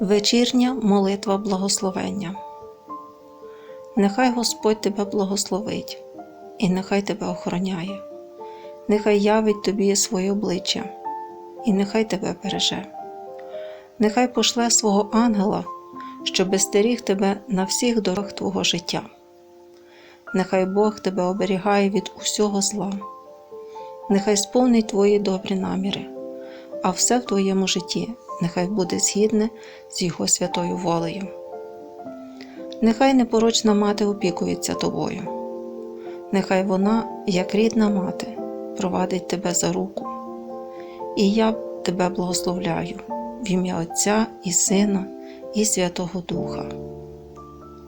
Вечірня молитва благословення. Нехай Господь тебе благословить, і нехай тебе охороняє, нехай явить тобі своє обличчя, і нехай тебе береже, нехай пошле свого ангела, щоб стеріг тебе на всіх дорогах твого життя. Нехай Бог тебе оберігає від усього зла, нехай сповнить твої добрі наміри, а все в твоєму житті нехай буде згідне з Його святою волею. Нехай непорочна мати опікується тобою, нехай вона, як рідна мати, провадить тебе за руку. І я тебе благословляю в ім'я Отця і Сина, і Святого Духа.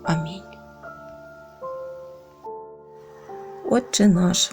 Амінь. Отче наш,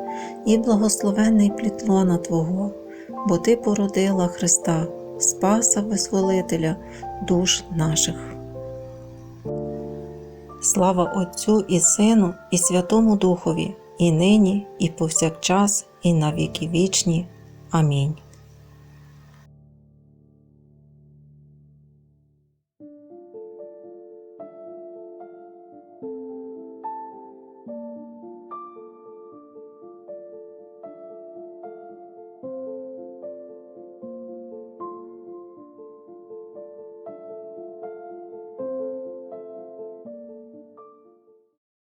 і благословений плітлона Твого, бо Ти породила Христа. Спаса Визволителя душ наших. Слава Отцю і Сину, і Святому Духові, і нині, і повсякчас, і на віки вічні. Амінь.